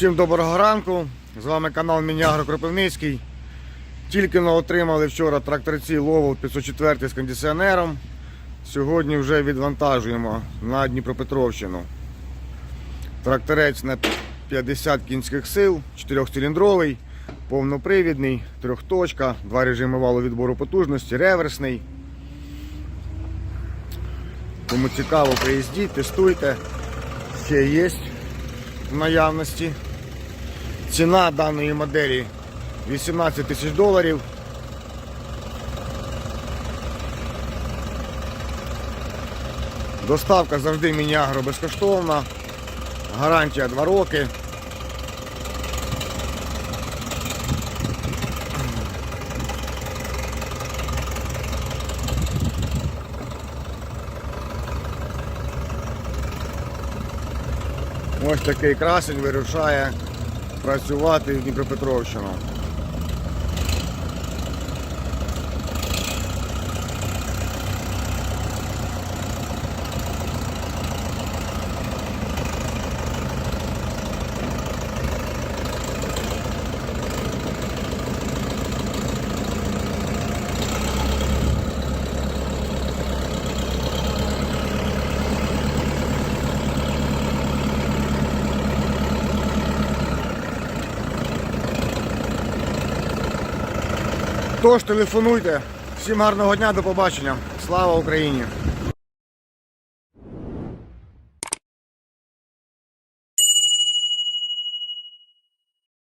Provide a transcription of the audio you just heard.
Всім доброго ранку. З вами канал Мінягро Кропивницький. Тільки но отримали вчора тракторці Ловол 504 з кондиціонером. Сьогодні вже відвантажуємо на Дніпропетровщину. Тракторець на 50 кінських сил, 4-циліндровий, повнопривідний, трьохточка, два режими валу відбору потужності, реверсний. Кому цікаво, приїздіть, тестуйте. Ще є в наявності. Ціна даної моделі 18 тисяч доларів. Доставка завжди міні-агро безкоштовна. Гарантія 2 роки. Ось такий красень вирушає працювати в Дніпропетровщину. Тож телефонуйте. Всім гарного дня, до побачення. Слава Україні!